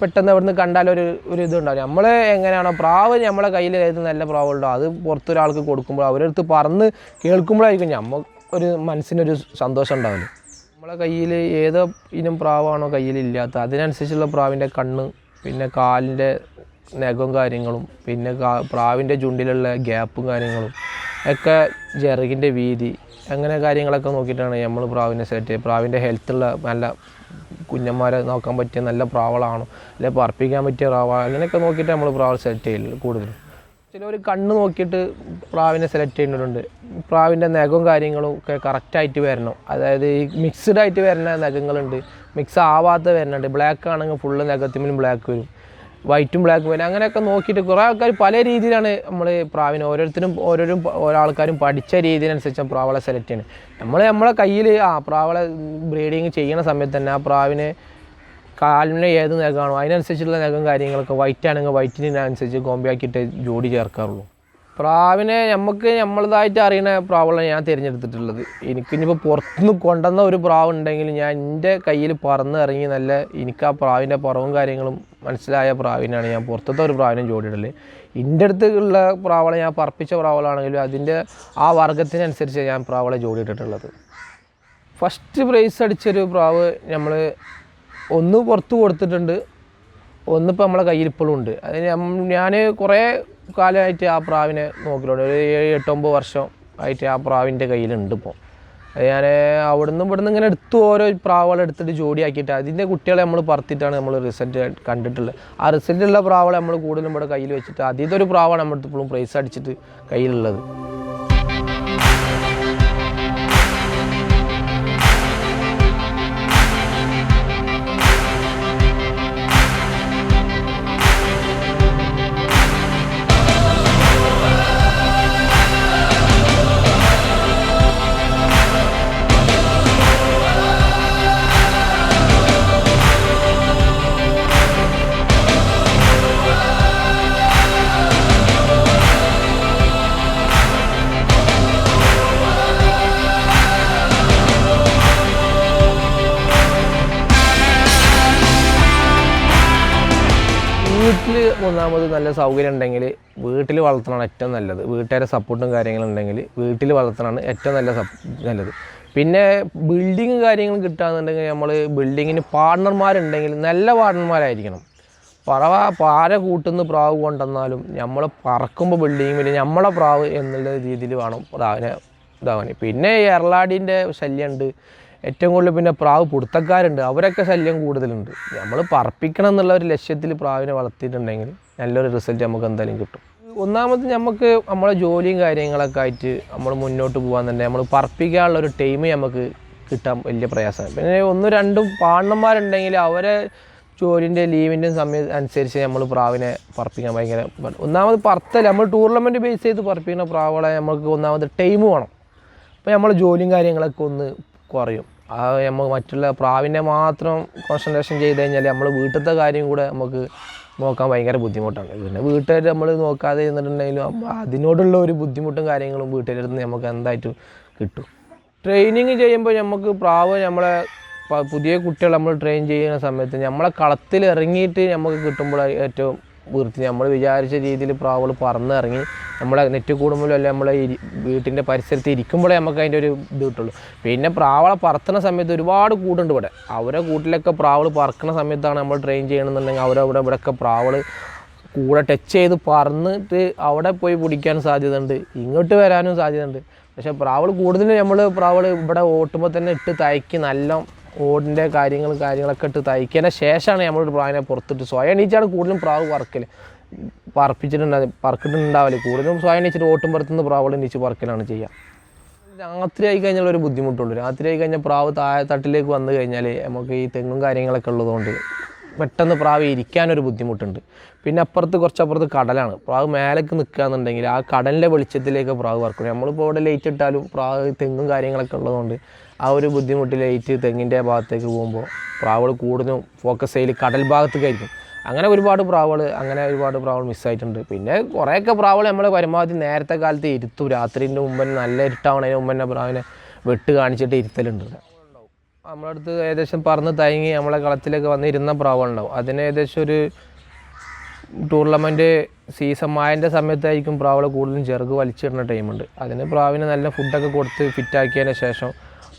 പെട്ടെന്ന് അവിടുന്ന് കണ്ടാൽ ഒരു ഒരു ഇതുണ്ടാവും നമ്മൾ എങ്ങനെയാണോ പ്രാവ് നമ്മളെ കയ്യിൽ ഏത് നല്ല പ്രാവുണ്ടോ അത് പുറത്തൊരാൾക്ക് കൊടുക്കുമ്പോൾ അവരടുത്ത് പറന്ന് കേൾക്കുമ്പോഴായിരിക്കും നമ്മൾ ഒരു മനസ്സിനൊരു സന്തോഷം ഉണ്ടാവില്ല നമ്മളെ കയ്യിൽ ഏതോ ഇനം പ്രാവാണോ കയ്യിലില്ലാത്ത അതിനനുസരിച്ചുള്ള പ്രാവിന്റെ കണ്ണ് പിന്നെ കാലിന്റെ നഖവും കാര്യങ്ങളും പിന്നെ പ്രാവിന്റെ ചുണ്ടിലുള്ള ഗ്യാപ്പും കാര്യങ്ങളും ഒക്കെ ജെറകിന്റെ വീതി അങ്ങനെ കാര്യങ്ങളൊക്കെ നോക്കിയിട്ടാണ് നമ്മൾ പ്രാവിനെ സെറ്റ് ചെയ്യുക. പ്രാവിന്റെ ഹെൽത്തുള്ള നല്ല കുഞ്ഞന്മാരെ നോക്കാൻ പറ്റിയ നല്ല പ്രാവളാണോ? അല്ലെ പറപ്പിക്കാൻ പറ്റിയ പ്രാവ അങ്ങനെയൊക്കെ നോക്കിയിട്ട് നമ്മൾ പ്രാവ് സെലക്ട് ചെയ്യില്ല കൂടുതലും. ചിലവർ കണ്ണ് നോക്കിയിട്ട് പ്രാവിനെ സെലക്ട് ചെയ്യുന്നവരുണ്ട് പ്രാവിന്റെ നഖവും കാര്യങ്ങളും ഒക്കെ കറക്റ്റായിട്ട് വരണം. അതായത് ഈ മിക്സ്ഡ് ആയിട്ട് വരുന്ന നഖങ്ങളുണ്ട്. മിക്സ് ആവാത്ത വരുന്നുണ്ട്. ബ്ലാക്ക് ആണെങ്കിൽ ഫുള്ള് നഖത്തിലും ബ്ലാക്ക് വരും. വൈറ്റും ബ്ലാക്കും വരും അങ്ങനെയൊക്കെ നോക്കിയിട്ട് കുറേ ആൾക്കാർ പല രീതിയിലാണ് നമ്മൾ പ്രാവിനെ ഓരോരുത്തരും ഓരോരും ഓരോ ആൾക്കാരും പഠിച്ച രീതിയിനനുസരിച്ച് പ്രാവളെ സെലക്ട് ചെയ്യണം. നമ്മൾ നമ്മളെ കയ്യിൽ ആ പ്രാവളെ ബ്രീഡിങ് ചെയ്യണ സമയത്ത് തന്നെ ആ പ്രാവിന് കാലിന് ഏത് നഖമാണോ അതിനനുസരിച്ചുള്ള നഖം കാര്യങ്ങളൊക്കെ വൈറ്റ് ആണെങ്കിൽ വൈറ്റിനനുസരിച്ച് കോമ്പിയാക്കിയിട്ട് ജോഡി ചേർക്കാറുള്ളൂ. പ്രാവിനെ നമുക്ക് നമ്മളതായിട്ട് അറിയുന്ന പ്രാവുകളാണ് ഞാൻ തിരഞ്ഞെടുത്തിട്ടുള്ളത്. എനിക്കിനിപ്പോൾ പുറത്തുനിന്ന് കൊണ്ടുവന്ന ഒരു പ്രാവ് ഉണ്ടെങ്കിൽ ഞാൻ എന്റെ കയ്യിൽ പറന്ന് ഇറങ്ങി നല്ല എനിക്ക് ആ പ്രാവിന്റെ പുറവും കാര്യങ്ങളും മനസ്സിലായ പ്രാവിനാണ് ഞാൻ. പുറത്തത്തെ ഒരു പ്രാവിനും ജോഡിയിടൽ എന്റെ അടുത്തുള്ള പ്രാവളെ ഞാൻ പറപ്പിച്ച പ്രാവളാണെങ്കിലും അതിന്റെ ആ വർഗത്തിനനുസരിച്ച് ഞാൻ പ്രാവളെ ജോഡിയിട്ടിട്ടുള്ളത്. ഫസ്റ്റ് പ്രൈസ് അടിച്ചൊരു പ്രാവ് നമ്മൾ ഒന്ന് പുറത്ത് കൊടുത്തിട്ടുണ്ട്. ഒന്നിപ്പോൾ നമ്മളെ കയ്യിൽ ഇപ്പോഴും ഉണ്ട്. അത് ഞാൻ കുറേ കാലമായിട്ട് ആ പ്രാവിനെ നോക്കിയിട്ടുണ്ട് ഒരു ഏഴ് എട്ടൊമ്പത് വർഷം ആയിട്ട് ആ പ്രാവിന്റെ കയ്യിലുണ്ട് ഇപ്പോൾ ഞാൻ അവിടുന്ന് ഇവിടുന്ന് ഇങ്ങനെ എടുത്ത് ഓരോ പ്രാവുകളെ എടുത്തിട്ട് ജോഡിയാക്കിയിട്ട് അതിന്റെ കുട്ടികളെ നമ്മൾ പറത്തിയിട്ടാണ് നമ്മൾ റിസൾട്ട് കണ്ടിട്ടുള്ളത്. ആ റിസൾട്ടുള്ള പ്രാവുകളെ നമ്മൾ കൂടുതലും ഇവിടെ കയ്യിൽ വെച്ചിട്ട് അതിന്റെ ഒരു പ്രാവാണ് അടുത്ത് ഇപ്പോഴും പ്രൈസ് അടിച്ചിട്ട് കയ്യിലുള്ളത്. വീട്ടിൽ ഒന്നാമത് നല്ല സൗകര്യം ഉണ്ടെങ്കിൽ വീട്ടിൽ വളർത്തണമാണ് ഏറ്റവും നല്ലത്. വീട്ടുകാരെ സപ്പോർട്ടും കാര്യങ്ങളും ഉണ്ടെങ്കിൽ വീട്ടിൽ വളർത്തണമാണ് ഏറ്റവും നല്ല നല്ലത്. പിന്നെ ബിൽഡിങ്ങും കാര്യങ്ങളും കിട്ടുകയെന്നുണ്ടെങ്കിൽ നമ്മൾ ബിൽഡിങ്ങിന് പാർട്ണർമാരുണ്ടെങ്കിൽ നല്ല പാർട്ണർമാരായിരിക്കണം പറവ പാര കൂട്ടുന്ന പ്രാവ് കൊണ്ടുവന്നാലും നമ്മൾ പറക്കുമ്പോൾ ബിൽഡിങ്ങിൽ നമ്മളെ പ്രാവ് എന്നുള്ള രീതിയിൽ വേണം പ്രാവിനെ ഇതാവാൻ പിന്നെ എറളാടിന്റെ ശല്യമുണ്ട് ഏറ്റവും കൂടുതൽ പിന്നെ പ്രാവ് പുടുത്തക്കാരുണ്ട്. അവരൊക്കെ ശല്യം കൂടുതലുണ്ട്. നമ്മൾ പറപ്പിക്കണം എന്നുള്ള ഒരു ലക്ഷ്യത്തിൽ പ്രാവിനെ വളർത്തിയിട്ടുണ്ടെങ്കിൽ നല്ലൊരു റിസൾട്ട് നമുക്ക് എന്തായാലും കിട്ടും. ഒന്നാമത് നമുക്ക് നമ്മളെ ജോലിയും കാര്യങ്ങളൊക്കെ ആയിട്ട് നമ്മൾ മുന്നോട്ട് പോകാൻ തന്നെ നമ്മൾ പറപ്പിക്കാനുള്ള ഒരു ടൈം നമുക്ക് കിട്ടാൻ വലിയ പ്രയാസമാണ്. പിന്നെ ഒന്നും രണ്ടും പാണ്ണന്മാരുണ്ടെങ്കിൽ അവരെ ജോലിന്റെ ലീവിന്റെ സമയം അനുസരിച്ച് നമ്മൾ പ്രാവിനെ പറപ്പിക്കാൻ ഭയങ്കര ഒന്നാമത് പറത്തല്ല നമ്മൾ ടൂർണമെന്റ് ബേസ് ചെയ്ത് പറപ്പിക്കുന്ന പ്രാവുകളെ നമുക്ക് ഒന്നാമത് ടൈം വേണം. അപ്പോൾ നമ്മൾ ജോലിയും കാര്യങ്ങളൊക്കെ ഒന്ന് കുറയും. ആ നമ്മൾ മറ്റുള്ള പ്രാവിനെ മാത്രം കോൺസെൻട്രേഷൻ ചെയ്ത് കഴിഞ്ഞാൽ നമ്മൾ വീട്ടിലത്തെ കാര്യം കൂടെ നമുക്ക് നോക്കാൻ ഭയങ്കര ബുദ്ധിമുട്ടാണ്. പിന്നെ വീട്ടുകാർ നമ്മൾ നോക്കാതെ ഇരുന്നിട്ടുണ്ടെങ്കിലും അതിനോടുള്ള ഒരു ബുദ്ധിമുട്ടും കാര്യങ്ങളും വീട്ടുകാരിൽ നിന്ന് നമുക്ക് എന്തായിട്ടും കിട്ടും. ട്രെയിനിങ് ചെയ്യുമ്പോൾ നമുക്ക് പ്രാവ് നമ്മളെ പുതിയ കുട്ടികൾ നമ്മൾ ട്രെയിൻ ചെയ്യുന്ന സമയത്ത് നമ്മളെ കളത്തിൽ ഇറങ്ങിയിട്ട് നമുക്ക് കിട്ടുമ്പോൾ ഏറ്റവും വൃത്തി നമ്മൾ വിചാരിച്ച രീതിയിൽ പ്രാവുകൾ പറന്നിറങ്ങി നമ്മളെ നെറ്റ് കൂടുമ്പോഴും അല്ല നമ്മളെ വീട്ടിന്റെ പരിസരത്ത് ഇരിക്കുമ്പോഴേ നമുക്ക് അതിന്റെ ഒരു ഇത് കിട്ടുള്ളൂ. പിന്നെ പ്രാവളെ പറത്തുന്ന സമയത്ത് ഒരുപാട് കൂടുണ്ട് ഇവിടെ. അവരെ കൂട്ടിലൊക്കെ പ്രാവൾ പറക്കുന്ന സമയത്താണ് നമ്മൾ ട്രെയിൻ ചെയ്യണമെന്നുണ്ടെങ്കിൽ അവരവിടെ ഇവിടെയൊക്കെ പ്രാവൾ കൂടെ ടച്ച് ചെയ്ത് പറന്നിട്ട് അവിടെ പോയി പിടിക്കാൻ സാധ്യതയുണ്ട്. ഇങ്ങോട്ട് വരാനും സാധ്യതയുണ്ട്. പക്ഷേ പ്രാവൾ കൂടുതലും നമ്മൾ പ്രാവൾ ഇവിടെ ഓട്ടുമ്പോൾ തന്നെ ഇട്ട് തയ്ക്ക് നല്ല ഓടിന്റെ കാര്യങ്ങൾ കാര്യങ്ങളൊക്കെ ഇട്ട് തയ്ക്കുന്ന ശേഷമാണ് നമ്മളൊരു പ്രാവിനെ പുറത്തിട്ട് സ്വയം എണീച്ചാണ് കൂടുതലും പ്രാവ് പറക്കൽ പറപ്പിച്ചിട്ടുണ്ടാവും പറക്കിട്ടുണ്ടാവില്ല കൂടുതലും സ്വയം എണീച്ചിട്ട് ഓട്ടും പുറത്തുനിന്ന് പ്രാവുകൾ എണീച്ച് പറക്കലാണ് ചെയ്യുക രാത്രി ആയി കഴിഞ്ഞാൽ ഒരു ബുദ്ധിമുട്ടുള്ളൂ. രാത്രി ആയി കഴിഞ്ഞാൽ പ്രാവ് താഴെ തട്ടിലേക്ക് വന്നു കഴിഞ്ഞാൽ നമുക്ക് ഈ തെങ്ങും കാര്യങ്ങളൊക്കെ ഉള്ളതുകൊണ്ട് പെട്ടെന്ന് പ്രാവ് ഇരിക്കാനൊരു ബുദ്ധിമുട്ടുണ്ട്. പിന്നെ അപ്പുറത്ത് കുറച്ചപ്പുറത്ത് കടലാണ്. പ്രാവ് മേലേക്ക് നിൽക്കുകയെന്നുണ്ടെങ്കിൽ ആ കടലിന്റെ വെളിച്ചത്തിലേക്ക് പ്രാവ് വർക്കും നമ്മളിപ്പോൾ ഇവിടെ ലൈറ്റ് ഇട്ടാലും പ്രാവ് തെങ്ങും കാര്യങ്ങളൊക്കെ ഉള്ളതുകൊണ്ട് ആ ഒരു ബുദ്ധിമുട്ട് ലൈറ്റ് തെങ്ങിന്റെ ഭാഗത്തേക്ക് പോകുമ്പോൾ പ്രാവൾ കൂടുതലും ഫോക്കസ് ചെയ്യൽ കടൽ ഭാഗത്തേക്കായിരിക്കും. അങ്ങനെ ഒരുപാട് പ്രാവുകൾ അങ്ങനെ ഒരുപാട് പ്രാവുകൾ മിസ്സായിട്ടുണ്ട് പിന്നെ കുറേയൊക്കെ പ്രാവൾ നമ്മൾ പരമാവധി നേരത്തെ കാലത്ത് ഇരുത്തും. രാത്രിന്റെ മുമ്പ് നല്ല ഇരുട്ടാവണതിന് മുമ്പ് തന്നെ പ്രാവിനെ വെട്ട് കാണിച്ചിട്ട് ഇരുത്തലുണ്ട്. നമ്മുടെ അടുത്ത് ഏകദേശം പറന്ന് തയങ്ങി നമ്മളെ കളത്തിലൊക്കെ വന്നിരുന്ന പ്രാവൾ പ്രാവുകളുണ്ടാവും. അതിന് ഏകദേശം ഒരു ടൂർണമെന്റ് സീസൺ മായന്റെ സമയത്തായിരിക്കും പ്രാവുകൾ കൂടുതലും ചെറുക് വലിച്ചിടുന്ന ടൈമുണ്ട് അതിന് പ്രാവിന് നല്ല ഫുഡൊക്കെ കൊടുത്ത് ഫിറ്റാക്കിയതിന് ശേഷം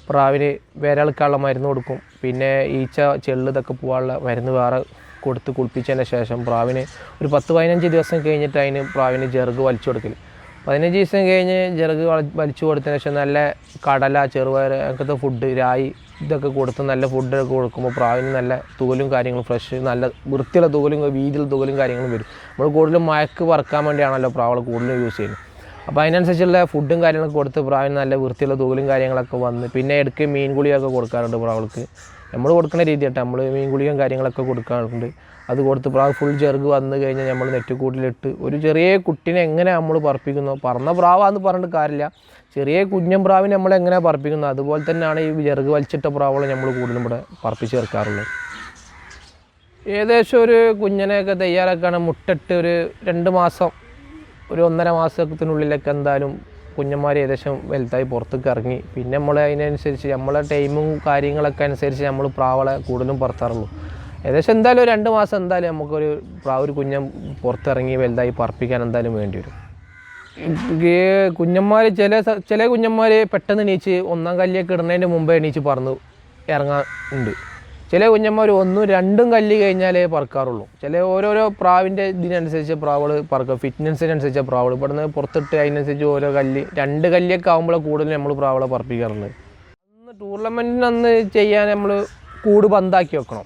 പ്രാവിന് വേരൾക്കാനുള്ള മരുന്ന് കൊടുക്കും. പിന്നെ ഈച്ച ചെള്ള് ഇതൊക്കെ പോകാനുള്ള മരുന്ന് വേറെ കൊടുത്ത് കുളിപ്പിച്ചതിന് ശേഷം പ്രാവിന് ഒരു പത്ത് പതിനഞ്ച് ദിവസം കഴിഞ്ഞിട്ട് അതിന് പ്രാവിന് ചെറുക് വലിച്ചു കൊടുക്കൽ പതിനഞ്ച് ദിവസം കഴിഞ്ഞ് വള- വലിച്ചു കൊടുത്തതിന് ശേഷം നല്ല കടല ചെറുപയർ അങ്ങനത്തെ ഫുഡ് രായി ഇതൊക്കെ കൊടുത്ത് നല്ല ഫുഡൊക്കെ കൊടുക്കുമ്പോൾ പ്രാവിന് നല്ല തൂലും കാര്യങ്ങളും ഫ്രഷ് നല്ല വൃത്തിയുള്ള തൂലും വീതിയുള്ള തൂലും കാര്യങ്ങളും വരും. നമ്മൾ കൂടുതലും മയക്ക് പറക്കാൻ വേണ്ടിയാണല്ലോ പ്രാവൾ കൂടുതലും യൂസ് ചെയ്യുന്നത്. അപ്പോൾ അതിനനുസരിച്ചുള്ള ഫുഡും കാര്യങ്ങളൊക്കെ കൊടുത്ത് പ്രാവിന് നല്ല വൃത്തിയുള്ള തൂലും കാര്യങ്ങളൊക്കെ വന്ന് പിന്നെ ഇടയ്ക്ക് മീൻ ഗുളിയൊക്കെ കൊടുക്കാറുണ്ട് പ്രാവൾക്ക് നമ്മൾ കൊടുക്കുന്ന രീതി കേട്ടോ. നമ്മൾ മീൻ ഗുളിയും കാര്യങ്ങളൊക്കെ കൊടുക്കാറുണ്ട്. അത് കൊടുത്ത് പ്രാവ് ഫുൾ ചെറുക് വന്ന് കഴിഞ്ഞാൽ നമ്മൾ നെറ്റുകൂട്ടിലിട്ട് ഒരു ചെറിയ കുട്ടിനെ എങ്ങനെ നമ്മൾ പറപ്പിക്കുന്നു? പറന്ന പ്രാവാന്ന് പറഞ്ഞിട്ട് കാര്യമില്ല. ചെറിയ കുഞ്ഞൻ പ്രാവിനെ നമ്മൾ എങ്ങനെ പറപ്പിക്കുന്നു? അതുപോലെ തന്നെയാണ് ഈ ചെറുക് വലിച്ചിട്ട പ്രാവുകൾ നമ്മൾ കൂടുതലും ഇവിടെ പറപ്പിച്ച് ചേർക്കാറുള്ളത്. ഏകദേശം ഒരു കുഞ്ഞിനെയൊക്കെ തയ്യാറാക്കാണ്. മുട്ടിട്ട് ഒരു രണ്ട് മാസം ഒരു ഒന്നര മാസത്തിനുള്ളിലൊക്കെ എന്തായാലും കുഞ്ഞന്മാർ ഏകദേശം വലുതായി പുറത്തേക്ക് ഇറങ്ങി. പിന്നെ നമ്മൾ അതിനനുസരിച്ച് നമ്മളെ ടൈമും കാര്യങ്ങളൊക്കെ അനുസരിച്ച് നമ്മൾ പ്രാവളെ കൂടുതലും പുറത്തിറങ്ങും ഏകദേശം എന്തായാലും ഒരു രണ്ട് മാസം എന്തായാലും നമുക്കൊരു പ്രാവ് ഒരു കുഞ്ഞം പുറത്തിറങ്ങി വലുതായി പറപ്പിക്കാൻ എന്തായാലും വേണ്ടി വരും. കുഞ്ഞന്മാർ ചില ചില കുഞ്ഞന്മാർ പെട്ടെന്ന് എണീച്ച് ഒന്നാം കല്ലിയൊക്കെ ഇടുന്നതിന്റെ മുമ്പേ എണീച്ച് പറന്ന് ഇറങ്ങാൻ ഉണ്ട്. ചില കുഞ്ഞന്മാർ ഒന്നും രണ്ടും കല്ല് കഴിഞ്ഞാലേ പറക്കാറുള്ളൂ. ചില ഓരോരോ പ്രാവിന്റെ ഇതിനനുസരിച്ച് പ്രാവുകൾ പറക്കുക ഫിറ്റ്നസിനനുസരിച്ച് പ്രാവുകൾ. ഇവിടുന്ന് പുറത്തിട്ട് അതിനനുസരിച്ച് ഓരോ കല്ല് രണ്ട് കല്ലൊക്കെ ആകുമ്പോൾ കൂടുതൽ നമ്മൾ പ്രാവളെ പറപ്പിക്കാറുള്ളത്. അന്ന് ടൂർണമെന്റിന് അന്ന് ചെയ്യാൻ നമ്മൾ കൂട് പന്താക്കി വെക്കണം.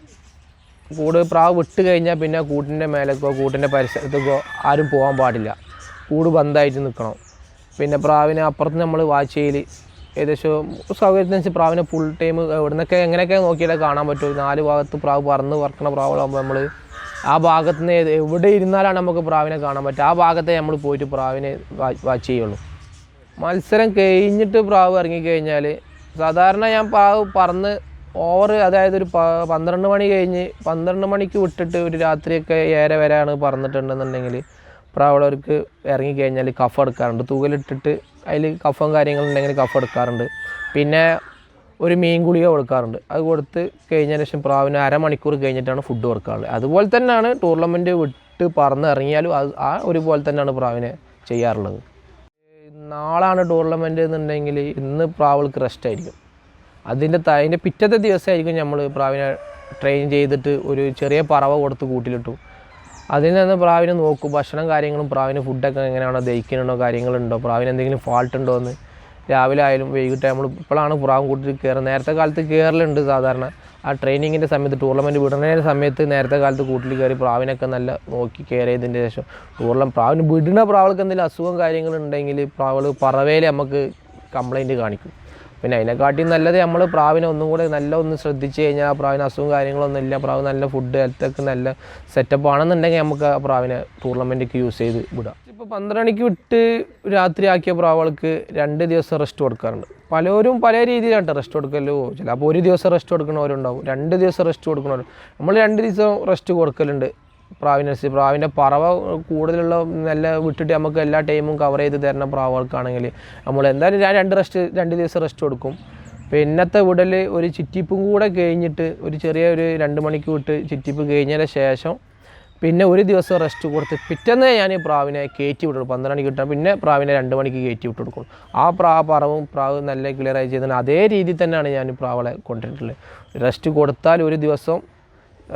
കൂട് പ്രാവ് വിട്ട് കഴിഞ്ഞാൽ പിന്നെ കൂട്ടിന്റെ മേലേക്കോ കൂട്ടിന്റെ പരിസരത്തേക്കോ ആരും പോകാൻ പാടില്ല. കൂട് ബന്ധായിട്ട് നിൽക്കണം പിന്നെ പ്രാവിനെ അപ്പുറത്ത് നമ്മൾ വാച്ച് ചെയ്യൽ ഏകദേശം സൗകര്യത്തിനനുസരിച്ച് പ്രാവിനെ ഫുൾ ടൈം എവിടെ നിന്നൊക്കെ എങ്ങനെയൊക്കെ നോക്കിയാലേ കാണാൻ പറ്റും. നാല് ഭാഗത്ത് പ്രാവ് പറന്ന് പറക്കണ പ്രാവുകളാകുമ്പോൾ നമ്മൾ ആ ഭാഗത്ത് നിന്ന് എവിടെ ഇരുന്നാലാണ് നമുക്ക് പ്രാവിനെ കാണാൻ പറ്റുക. ആ ഭാഗത്തെ നമ്മൾ പോയിട്ട് പ്രാവിനെ വാച്ച് ചെയ്യുള്ളൂ. മത്സരം കഴിഞ്ഞിട്ട് പ്രാവ് ഇറങ്ങിക്കഴിഞ്ഞാൽ സാധാരണ ഞാൻ പ്രാവ് പറന്ന് ഓവർ അതായത് ഒരു പന്ത്രണ്ട് മണി കഴിഞ്ഞ് പന്ത്രണ്ട് മണിക്ക് വിട്ടിട്ട് ഒരു രാത്രിയൊക്കെ ഏറെ വരെയാണ് പറന്നിട്ടുണ്ടെന്നുണ്ടെങ്കിൽ പ്രാവുള്ളവർക്ക് ഇറങ്ങിക്കഴിഞ്ഞാൽ കഫ് എടുക്കാറുണ്ട്. തൂകലിട്ടിട്ട് അതിൽ കഫം കാര്യങ്ങളുണ്ടെങ്കിൽ കഫ് എടുക്കാറുണ്ട്. പിന്നെ ഒരു മീൻ ഗുളിക കൊടുക്കാറുണ്ട്. അത് കൊടുത്ത് കഴിഞ്ഞതിന് ശേഷം പ്രാവിന് അരമണിക്കൂർ കഴിഞ്ഞിട്ടാണ് ഫുഡ് കൊടുക്കാറുള്ളത്. അതുപോലെ തന്നെയാണ് ടൂർണമെന്റ് വിട്ട് പറന്ന് ഇറങ്ങിയാലും അത് ആ ഒരുപോലെ തന്നെയാണ് പ്രാവിനെ ചെയ്യാറുള്ളത്. നാളാണ് ടൂർണമെന്റ് എന്നുണ്ടെങ്കിൽ ഇന്ന് പ്രാവുകൾക്ക് റെസ്റ്റ് ആയിരിക്കും. അതിന്റെ അതിന്റെ പിറ്റത്തെ ദിവസമായിരിക്കും നമ്മൾ പ്രാവിനെ ട്രെയിൻ ചെയ്തിട്ട് ഒരു ചെറിയ പറവ കൊടുത്ത് കൂട്ടിലിട്ടു. അതിൽ നിന്ന് പ്രാവിനെ നോക്കും. ഭക്ഷണം കാര്യങ്ങളും പ്രാവിന് ഫുഡൊക്കെ എങ്ങനെയാണോ ദഹിക്കുന്നുണ്ടോ കാര്യങ്ങളുണ്ടോ? പ്രാവിന് എന്തെങ്കിലും ഫാൾട്ട് ഉണ്ടോ എന്ന്. രാവിലെ ആയാലും വൈകിട്ട് നമ്മൾ ഇപ്പോഴാണ് പ്രാവും കൂട്ടി കയറുന്നത് നേരത്തെ കാലത്ത് കയറലുണ്ട് സാധാരണ. ആ ട്രെയിനിങ്ങിന്റെ സമയത്ത് ടൂർണമെന്റ് വിടുന്നതിന്റെ സമയത്ത് നേരത്തെ കാലത്ത് കൂട്ടിൽ കയറി പ്രാവിനൊക്കെ നല്ല നോക്കി കെയർ ചെയ്തതിന്റെ ശേഷം ടൂർണം പ്രാവിന് വിടുന്ന പ്രാവൾക്ക് എന്തെങ്കിലും അസുഖം കാര്യങ്ങളുണ്ടെങ്കിൽ പ്രാവൾ പറവേലെ നമുക്ക് കംപ്ലൈന്റ് കാണിക്കും. പിന്നെ അതിനെക്കാട്ടിയും നല്ലത് നമ്മൾ പ്രാവിനെ ഒന്നും കൂടെ നല്ല ഒന്ന് ശ്രദ്ധിച്ച് കഴിഞ്ഞാൽ ആ പ്രാവിന് അസുഖം കാര്യങ്ങളൊന്നും ഇല്ല. പ്രാവ് നല്ല ഫുഡ് ഹെൽത്തൊക്കെ നല്ല സെറ്റപ്പ് ആണെന്നുണ്ടെങ്കിൽ നമുക്ക് ആ പ്രാവിനെ ടൂർണമെന്റ് യൂസ് ചെയ്ത് വിടാം. ഇപ്പോൾ പന്ത്രണ്ട് മണിക്ക് വിട്ട് രാത്രി ആക്കിയ പ്രാവുകൾക്ക് രണ്ട് ദിവസം റെസ്റ്റ് കൊടുക്കാറുണ്ട്. പലരും പല രീതിയിലാണ് റെസ്റ്റ് കൊടുക്കലോ. ചിലപ്പോൾ ഒരു ദിവസം റെസ്റ്റ് കൊടുക്കുന്നവരുണ്ടാവും രണ്ട് ദിവസം റെസ്റ്റ് കൊടുക്കുന്നവർ നമ്മൾ രണ്ട് ദിവസം റെസ്റ്റ് കൊടുക്കലുണ്ട്. പ്രാവിനനുസരിച്ച് പ്രാവിന്റെ പറവ കൂടുതലുള്ള നല്ല വിട്ടിട്ട് നമുക്ക് എല്ലാ ടൈമും കവർ ചെയ്ത് തരുന്ന പ്രാവുകൾക്കാണെങ്കിൽ നമ്മൾ എന്തായാലും ഞാൻ രണ്ട് റെസ്റ്റ് രണ്ട് ദിവസം റെസ്റ്റ് കൊടുക്കും. പിന്നത്തെ വിടൽ ഒരു ചിറ്റിപ്പും കൂടെ കഴിഞ്ഞിട്ട് ഒരു ചെറിയ ഒരു രണ്ട് മണിക്ക് വിട്ട് ചിറ്റിപ്പ് കഴിഞ്ഞതിന് ശേഷം പിന്നെ ഒരു ദിവസം റെസ്റ്റ് കൊടുത്ത് പിറ്റേന്ന് ഞാൻ പ്രാവിനെ കയറ്റി വിട്ടു പന്ത്രണ്ട് മണിക്ക് കിട്ടാം പിന്നെ പ്രാവിനെ രണ്ട് മണിക്ക് കയറ്റി വിട്ട് കൊടുക്കും ആ പ്രാ പറവും പ്രാവ് നല്ല ക്ലിയറായി ചെയ്തതിന് അതേ രീതിയിൽ തന്നെയാണ് ഞാൻ പ്രാവളെ കൊണ്ടിട്ടുള്ളത്. റെസ്റ്റ് കൊടുത്താൽ ഒരു ദിവസം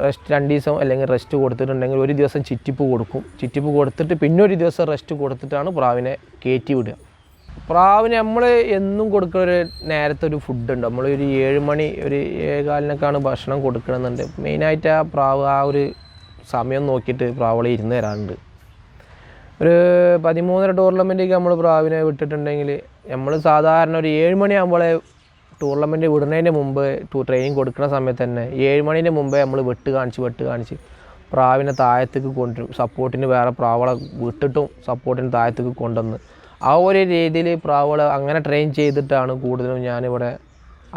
റെസ്റ്റ് രണ്ട് ദിവസം അല്ലെങ്കിൽ റെസ്റ്റ് കൊടുത്തിട്ടുണ്ടെങ്കിൽ ഒരു ദിവസം ചിറ്റിപ്പ് കൊടുക്കും. ചിറ്റിപ്പ് കൊടുത്തിട്ട് പിന്നെ ഒരു ദിവസം റെസ്റ്റ് കൊടുത്തിട്ടാണ് പ്രാവിനെ കയറ്റി വിടുക. പ്രാവിന് നമ്മൾ എന്നും കൊടുക്കുന്ന ഒരു നേരത്തെ ഒരു ഫുഡുണ്ട് നമ്മൾ ഒരു ഏഴ് മണി ഒരു ഏഴുകാലിനൊക്കെയാണ് ഭക്ഷണം കൊടുക്കണമെന്നുണ്ട് മെയിനായിട്ട് ആ പ്രാവ് ആ ഒരു സമയം നോക്കിയിട്ട് പ്രാവളെ ഇരുന്ന് തരാറുണ്ട്. ഒരു പതിമൂന്നര ടൂർണമെന്റേക്ക് നമ്മൾ പ്രാവിനെ വിട്ടിട്ടുണ്ടെങ്കിൽ നമ്മൾ സാധാരണ ഒരു ഏഴ് മണിയാകുമ്പോഴേ ടൂർണമെന്റ് വിടുന്നതിന് മുമ്പ് ട്രെയിനിങ് കൊടുക്കുന്ന സമയത്ത് തന്നെ ഏഴ് മുമ്പേ നമ്മൾ വെട്ട് കാണിച്ച് വെട്ട് കാണിച്ച് പ്രാവിനെ താഴത്തേക്ക് കൊണ്ടുവരും. സപ്പോർട്ടിന് വേറെ പ്രാവളെ വിട്ടിട്ടും സപ്പോർട്ടിന് താഴത്തേക്ക് കൊണ്ടുവന്ന്. ആ ഒരു രീതിയിൽ പ്രാവളെ അങ്ങനെ ട്രെയിൻ ചെയ്തിട്ടാണ് കൂടുതലും ഞാനിവിടെ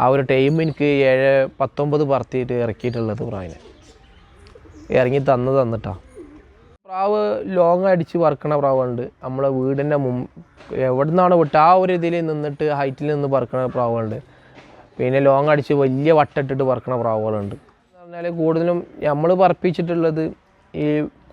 ആ ഒരു ടൈം എനിക്ക് ഏഴ് പത്തൊമ്പത് പറത്തിയിട്ട് ഇറക്കിയിട്ടുള്ളത് പ്രാവിനെ. ഇറങ്ങി തന്ന് തന്നിട്ടാണ് പ്രാവ് ലോങ് അടിച്ച് പറക്കണ പ്രാവുണ്ട്. നമ്മളെ വീടിന്റെ മുമ്പ് എവിടെ നിന്നാണ് വിട്ട് ആ ഒരു ഇതിൽ നിന്നിട്ട് ഹൈറ്റിൽ നിന്ന് പറക്കണ പ്രാവുകളുണ്ട് പിന്നെ ലോങ് അടിച്ച് വലിയ വട്ടിട്ടിട്ട് പറക്കണ പ്രാവുകളുണ്ട്. പറഞ്ഞാൽ കൂടുതലും നമ്മൾ പറപ്പിച്ചിട്ടുള്ളത് ഈ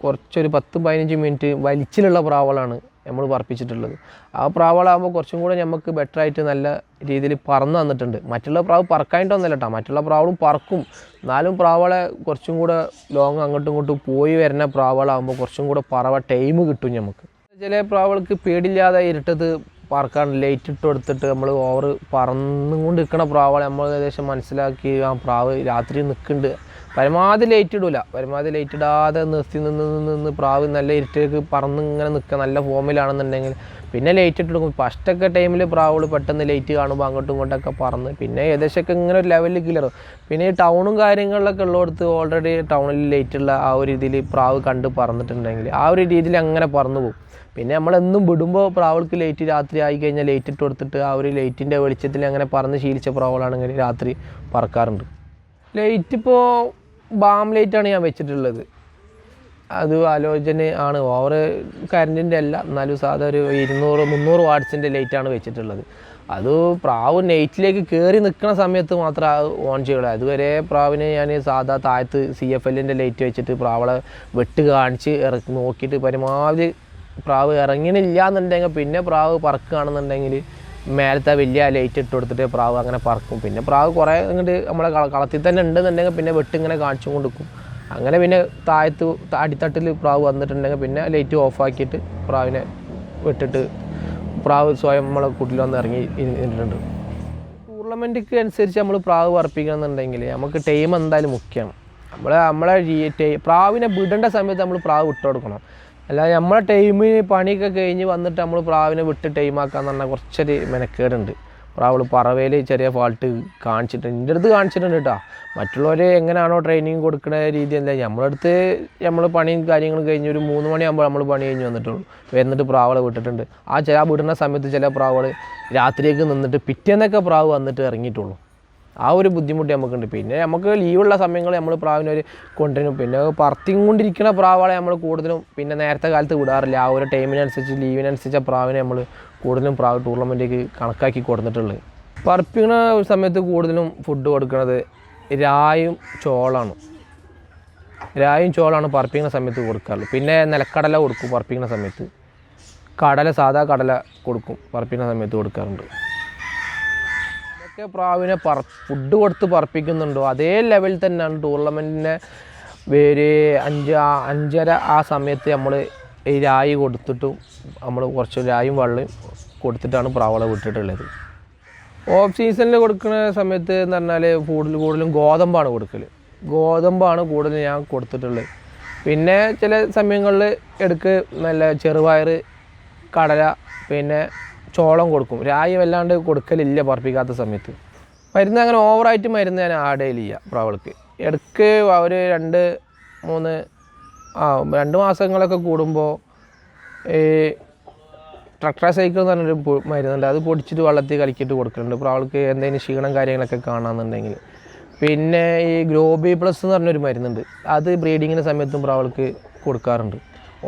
കുറച്ചൊരു പത്ത് പതിനഞ്ച് മിനിറ്റ് വലിച്ചിലുള്ള പ്രാവുകളാണ് നമ്മൾ പറപ്പിച്ചിട്ടുള്ളത് ആ പ്രാവുകളാകുമ്പോൾ കുറച്ചും കൂടെ നമുക്ക് ബെറ്റർ ആയിട്ട് നല്ല രീതിയിൽ പറന്ന് തന്നിട്ടുണ്ട്. മറ്റുള്ള പ്രാവ് പറക്കായിട്ടൊന്നല്ല കേട്ടോ മറ്റുള്ള പ്രാവുകളും പറക്കും. എന്നാലും പ്രാവളെ കുറച്ചും കൂടെ ലോങ് അങ്ങോട്ടും ഇങ്ങോട്ടും പോയി വരുന്ന പ്രാവുകളാകുമ്പോൾ കുറച്ചും കൂടെ പറവ ടൈം കിട്ടും നമുക്ക് ചില പ്രാവുകൾക്ക് പേടില്ലാതെ ഇരുട്ടത്ത് പറക്കാൻ ലൈറ്റ് ഇട്ട് കൊടുത്തിട്ട് നമ്മൾ ഓവർ പറന്നുകൊണ്ട് നിൽക്കണ പ്രാവാണ്. നമ്മൾ ഏകദേശം മനസ്സിലാക്കി ആ പ്രാവ് രാത്രി നിൽക്കുന്നുണ്ട് പരമാവധി ലൈറ്റ് ഇടൂല. പരമാവധി ലൈറ്റ് ഇടാതെ നിർത്തി നിന്ന് നിന്ന് പ്രാവ് നല്ല ഇരുട്ടേക്ക് പറന്ന് ഇങ്ങനെ നിൽക്കുക നല്ല ഫോമിലാണെന്നുണ്ടെങ്കിൽ പിന്നെ ലൈറ്റ് ഇട്ട് കൊടുക്കും. ഫസ്റ്റൊക്കെ ടൈമിൽ പ്രാവുകൾ പെട്ടെന്ന് ലൈറ്റ് കാണുമ്പോൾ അങ്ങോട്ടും ഇങ്ങോട്ടൊക്കെ പറന്ന്. പിന്നെ ഏകദേശമൊക്കെ ഇങ്ങനെ ഒരു ലെവലിൽ കിലറും പിന്നെ ഈ ടൗണും കാര്യങ്ങളിലൊക്കെ ഉള്ളിടത്ത് ഓൾറെഡി ടൗണിൽ ലൈറ്റ് ഉള്ള ആ ഒരു രീതിയിൽ പ്രാവ് കണ്ട് പറന്നിട്ടുണ്ടെങ്കിൽ ആ ഒരു രീതിയിൽ അങ്ങനെ പറന്നു പോകും. പിന്നെ നമ്മളെന്നും വിടുമ്പോൾ പ്രാവൾക്ക് ലൈറ്റ് രാത്രി ആയി കഴിഞ്ഞാൽ ലൈറ്റ് ഇട്ട് കൊടുത്തിട്ട് ആ ഒരു ലൈറ്റിന്റെ വെളിച്ചത്തിൽ അങ്ങനെ പറന്ന് ശീലിച്ച പ്രാവളാണെങ്കിൽ രാത്രി പറക്കാറുണ്ട്. ലൈറ്റ് ഇപ്പോൾ ബാം ലൈറ്റാണ് ഞാൻ വെച്ചിട്ടുള്ളത്. അത് ആലോചന ആണ്. ഓവർ കറണ്ടിന്റെ അല്ല എന്നാലും സാധാ ഒരു ഇരുന്നൂറ് മുന്നൂറ് വാട്ട്സിന്റെ ലൈറ്റാണ് വെച്ചിട്ടുള്ളത്. അത് പ്രാവ് നൈറ്റിലേക്ക് കയറി നിൽക്കുന്ന സമയത്ത് മാത്രം ഓൺ ചെയ്യുള്ളൂ. അതുവരെ പ്രാവിന് ഞാൻ സാധാ താഴത്ത് സി എഫ് എല്ലിന്റെ ലൈറ്റ് വെച്ചിട്ട് പ്രാവളെ വെട്ട് കാണിച്ച് ഇറക്കി നോക്കിയിട്ട് പരമാവധി പ്രാവ് ഇറങ്ങണില്ല എന്നുണ്ടെങ്കിൽ പിന്നെ പ്രാവ് പറക്കുകയാണെന്നുണ്ടെങ്കിൽ മേലത്തെ വലിയ ലൈറ്റ് ഇട്ട് കൊടുത്തിട്ട് പ്രാവ് അങ്ങനെ പറക്കും. പിന്നെ പ്രാവ് കുറേ അങ്ങോട്ട് നമ്മളെ കള- കളത്തിൽ തന്നെ ഉണ്ടെന്നുണ്ടെങ്കിൽ പിന്നെ വെട്ടിങ്ങനെ കാണിച്ചു കൊടുക്കും. അങ്ങനെ പിന്നെ താഴത്ത് അടിത്തട്ടിൽ പ്രാവ് വന്നിട്ടുണ്ടെങ്കിൽ പിന്നെ ലൈറ്റ് ഓഫാക്കിയിട്ട് പ്രാവിനെ വിട്ടിട്ട് പ്രാവ് സ്വയം നമ്മളെ കൂട്ടിൽ വന്ന് ഇറങ്ങി ഇരുന്നിട്ടുണ്ട്. ടൂർണമെന്റ് അനുസരിച്ച് നമ്മൾ പ്രാവ് പറപ്പിക്കണമെന്നുണ്ടെങ്കിൽ നമുക്ക് ടൈം എന്തായാലും മുഖ്യമാണ് നമ്മൾ നമ്മളെ പ്രാവിനെ വിടേണ്ട സമയത്ത് നമ്മൾ പ്രാവ് വിട്ടു കൊടുക്കണം. അല്ലാതെ നമ്മളെ ടൈമിന് പണിയൊക്കെ കഴിഞ്ഞ് വന്നിട്ട് നമ്മൾ പ്രാവിനെ വിട്ട് ടൈമാക്കാന്ന് പറഞ്ഞാൽ കുറച്ചൊരു മെനക്കേടുണ്ട്. പ്രാവൾ പറവയിൽ ചെറിയ ഫാൾട്ട് കാണിച്ചിട്ടുണ്ട് എന്റെ അടുത്ത് കാണിച്ചിട്ടുണ്ട് കേട്ടോ മറ്റുള്ളവർ എങ്ങനെയാണോ ട്രെയിനിങ് കൊടുക്കുന്ന രീതി അല്ല നമ്മളെ അടുത്ത് നമ്മൾ പണിയും കാര്യങ്ങളും കഴിഞ്ഞ് ഒരു മൂന്ന് മണിയാകുമ്പോൾ നമ്മൾ പണി കഴിഞ്ഞ് വന്നിട്ടുള്ളൂ. എന്നിട്ട് പ്രാവളെ വിട്ടിട്ടുണ്ട്. ആ ചില വിടുന്ന സമയത്ത് ചില പ്രാവുകൾ രാത്രിയൊക്കെ നിന്നിട്ട് പിറ്റേന്നൊക്കെ പ്രാവ് വന്നിട്ട് ഇറങ്ങിയിട്ടുള്ളൂ. ആ ഒരു ബുദ്ധിമുട്ട് നമുക്കുണ്ട്. പിന്നെ നമുക്ക് ലീവുള്ള സമയങ്ങൾ നമ്മൾ പ്രാവിനെ ഒരു കൊണ്ടുവരും. പിന്നെ പറത്തിക്കൊണ്ടിരിക്കുന്ന പ്രാവുകളെ നമ്മൾ കൂടുതലും പിന്നെ നേരത്തെ കാലത്ത് വിടാറില്ല. ആ ഒരു ടൈമിനനുസരിച്ച് ലീവിനനുസരിച്ച് പ്രാവിനെ നമ്മൾ കൂടുതലും പ്രാവ് ടൂർണമെന്റിലേക്ക് കണക്കാക്കി കൊടുത്തിട്ടുള്ളത്. പറപ്പിക്കുന്ന സമയത്ത് കൂടുതലും ഫുഡ് കൊടുക്കുന്നത് രായും ചോളാണ്. രായും ചോളാണ് പറപ്പിക്കുന്ന സമയത്ത് കൊടുക്കാറുള്ളത്. പിന്നെ നിലക്കടല കൊടുക്കും പറപ്പിക്കുന്ന സമയത്ത്. കടല സാധാ കടല കൊടുക്കും പറപ്പിക്കുന്ന സമയത്ത് കൊടുക്കാറുണ്ട്. ഇതൊക്കെ പ്രാവിനെ പറ ഫുഡ് കൊടുത്ത് പറപ്പിക്കുന്നുണ്ടോ? അതേ ലെവലിൽ തന്നെയാണ് ടൂർണമെന്റിന്റെ ഒരു അഞ്ച് അഞ്ചര ആ സമയത്ത് നമ്മൾ ഈ രായി കൊടുത്തിട്ടും നമ്മൾ കുറച്ച് രായും വെള്ളയും കൊടുത്തിട്ടാണ് പ്രാവളെ വിട്ടിട്ടുള്ളത്. ഓഫ് സീസണിൽ കൊടുക്കുന്ന സമയത്ത് എന്ന് പറഞ്ഞാൽ കൂടുതൽ കൂടുതലും ഗോതമ്പാണ് കൊടുക്കൽ ഗോതമ്പാണ് കൂടുതൽ ഞാൻ കൊടുത്തിട്ടുള്ളത്. പിന്നെ ചില സമയങ്ങളിൽ എടുക്ക് നല്ല ചെറുപയർ കടല പിന്നെ ചോളം കൊടുക്കും. രായി വല്ലാണ്ട് കൊടുക്കലില്ല പറപ്പിക്കാത്ത സമയത്ത്. മരുന്ന് അങ്ങനെ ഓവറായിട്ട് മരുന്ന് ഞാൻ ആഡ് ചെയ്യില്ല പ്രാവൾക്ക്. ഇടയ്ക്ക് അവർ രണ്ട് മൂന്ന് ആ രണ്ട് മാസങ്ങളൊക്കെ കൂടുമ്പോൾ ഈ ട്രക്ടർ സൈക്കിൾ എന്ന് പറഞ്ഞൊരു മരുന്നുണ്ട്. അത് പൊടിച്ചിട്ട് വെള്ളത്തിൽ കലക്കിയിട്ട് കൊടുക്കുന്നുണ്ട് പ്രാവൾക്ക് എന്തെങ്കിലും ക്ഷീണം കാര്യങ്ങളൊക്കെ കാണാമെന്നുണ്ടെങ്കിൽ പിന്നെ ഈ ഗ്രോബി പ്ലസ് എന്ന് പറഞ്ഞൊരു മരുന്നുണ്ട്. അത് ബ്രീഡിങ്ങിന്റെ സമയത്തും പ്രാവൾക്ക് കൊടുക്കാറുണ്ട്.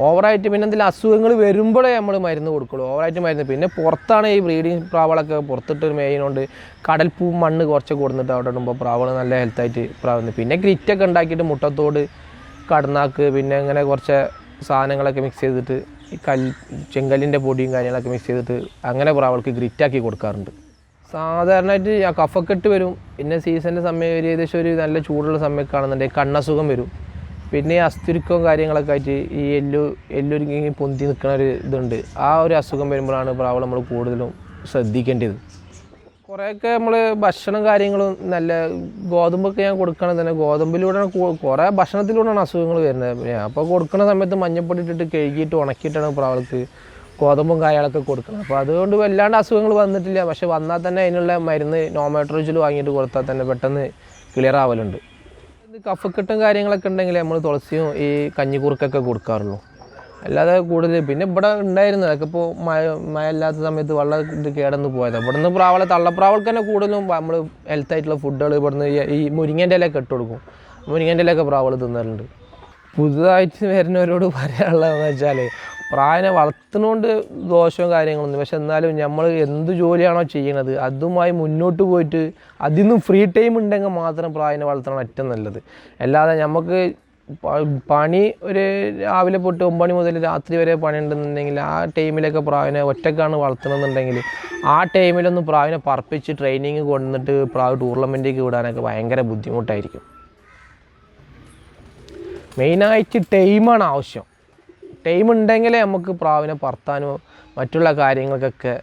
ഓവറായിട്ട് പിന്നെ എന്തെങ്കിലും അസുഖങ്ങൾ വരുമ്പോഴേ നമ്മൾ മരുന്ന് കൊടുക്കുള്ളൂ. ഓവറായിട്ട് മരുന്ന്. പിന്നെ പുറത്താണ് ഈ ബ്രീഡിങ് പ്രാവളൊക്കെ പുറത്തിട്ട് ഒരു മെയിനുണ്ട് കടൽപ്പൂ മണ്ണ് കുറച്ച് കൊടുത്തിട്ട് അവിടെ ഇടുമ്പോൾ പ്രാവൾ നല്ല ഹെൽത്തായിട്ട് പ്രാവുന്നു. പിന്നെ ഗ്രിറ്റൊക്കെ ഉണ്ടാക്കിയിട്ട് മുട്ടത്തോട് കടന്നാക്ക് പിന്നെ ഇങ്ങനെ കുറച്ച് സാധനങ്ങളൊക്കെ മിക്സ് ചെയ്തിട്ട് ഈ കൽ ചെങ്കല്ലിന്റെ പൊടിയും കാര്യങ്ങളൊക്കെ മിക്സ് ചെയ്തിട്ട് അങ്ങനെ പ്രാവൾക്ക് ഗ്രിറ്റാക്കി കൊടുക്കാറുണ്ട്. സാധാരണയായിട്ട് ആ കഫക്കെട്ട് വരും. പിന്നെ സീസണിന്റെ സമയം ഒരു ഏകദേശം ഒരു നല്ല ചൂടുള്ള സമയമൊക്കെ കാണുന്നുണ്ടെങ്കിൽ കണ്ണസുഖം വരും. പിന്നെ അസ്ഥിരിക്കവും കാര്യങ്ങളൊക്കെ ആയിട്ട് ഈ എല്ലു എല്ലൊരുങ്ങി പൊന്തി നിൽക്കുന്ന ഒരു ഇതുണ്ട്. ആ ഒരു അസുഖം വരുമ്പോഴാണ് പ്രാവൾ നമ്മൾ കൂടുതലും ശ്രദ്ധിക്കേണ്ടത്. കുറേയൊക്കെ നമ്മൾ ഭക്ഷണം കാര്യങ്ങളും നല്ല ഗോതമ്പൊക്കെ ഞാൻ കൊടുക്കണത് തന്നെ ഗോതമ്പിലൂടെയാണ് കുറേ ഭക്ഷണത്തിലൂടെയാണ് അസുഖങ്ങൾ വരുന്നത്. അപ്പോൾ കൊടുക്കുന്ന സമയത്ത് മഞ്ഞപ്പൊടി ഇട്ടിട്ട് കഴുകിയിട്ട് ഉണക്കിയിട്ടാണ് പ്രാവൾക്ക് ഗോതമ്പും കായകളൊക്കെ കൊടുക്കുന്നത് അപ്പോൾ അതുകൊണ്ട് വല്ലാണ്ട് അസുഖങ്ങൾ വന്നിട്ടില്ല. പക്ഷെ വന്നാൽ തന്നെ അതിനുള്ള മരുന്ന് നോമാട്രോജിൽ വാങ്ങിയിട്ട് കൊടുത്താൽ തന്നെ പെട്ടെന്ന് ക്ലിയർ ആവലുണ്ട്. കഫക്കെട്ടും കാര്യങ്ങളൊക്കെ ഉണ്ടെങ്കിൽ നമ്മൾ തുളസിയും ഈ കഞ്ഞിക്കുറുക്കൊക്കെ കൊടുക്കാറുള്ളൂ. അല്ലാതെ കൂടുതൽ പിന്നെ ഇവിടെ ഉണ്ടായിരുന്നു. അതൊക്കെ ഇപ്പോൾ മഴ മഴ ഇല്ലാത്ത സമയത്ത് വെള്ളം ഇത് കേടന്ന് പോയത്. ഇവിടുന്ന് പ്രാവള തള്ളപ്രാവൾക്ക് തന്നെ കൂടുതലും നമ്മൾ ഹെൽത്തായിട്ടുള്ള ഫുഡുകൾ ഇവിടുന്ന് ഈ മുരിങ്ങേന്റെ ഇലയൊക്കെ ഇട്ട് കൊടുക്കും. മുരിങ്ങേന്റെ ഇലയൊക്കെ പ്രാവൾ തിന്നാറുണ്ട്. പുതുതായിട്ട് വരുന്നവരോട് പറയാനുള്ളതെന്ന് വെച്ചാൽ പ്രായനെ വളർത്തുന്നതുകൊണ്ട് ദോഷവും കാര്യങ്ങളൊന്നും പക്ഷെ എന്നാലും നമ്മൾ എന്ത് ജോലിയാണോ ചെയ്യണത് അതുമായി മുന്നോട്ട് പോയിട്ട് അതിൽ നിന്നും ഫ്രീ ടൈം ഉണ്ടെങ്കിൽ മാത്രം പ്രായനെ വളർത്തണം ഏറ്റവും നല്ലത്. അല്ലാതെ നമുക്ക് പണി ഒരു രാവിലെ പൊട്ട് ഒമ്പത് മണി മുതൽ രാത്രി വരെ പണി ഉണ്ടെന്നുണ്ടെങ്കിൽ ആ ടൈമിലൊക്കെ പ്രാവിനെ ഒറ്റക്കാണ് വളർത്തണമെന്നുണ്ടെങ്കിൽ ആ ടൈമിലൊന്നും പ്രാവിനെ പറപ്പിച്ച് ട്രെയിനിങ് കൊണ്ടുവന്നിട്ട് പ്രാവ് ടൂർണമെന്റിലേക്ക് വിടാനൊക്കെ ഭയങ്കര ബുദ്ധിമുട്ടായിരിക്കും. മെയിനായിട്ട് ടൈമാണ് ആവശ്യം. ടൈം ഉണ്ടെങ്കിലേ നമുക്ക് പ്രാവിനെ പറത്താനോ മറ്റുള്ള കാര്യങ്ങൾക്കൊക്കെ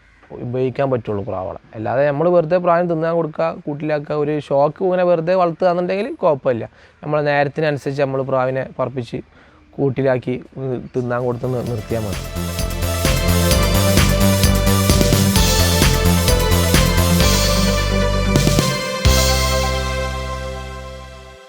ഉപയോഗിക്കാൻ പറ്റുള്ളൂ പ്രാവളെ അല്ലാതെ നമ്മൾ വെറുതെ പ്രാവിനെ തിന്നാൻ കൊടുക്കുക കൂട്ടിലാക്കുക ഒരു ഷോക്ക് ഇങ്ങനെ വെറുതെ വളർത്തുക എന്നുണ്ടെങ്കിൽ കുഴപ്പമില്ല. നമ്മൾ നേരത്തിനനുസരിച്ച് നമ്മൾ പ്രാവിനെ പറപ്പിച്ച് കൂട്ടിലാക്കി തിന്നാൻ കൊടുത്ത് നിർത്തിയാൽ മതി.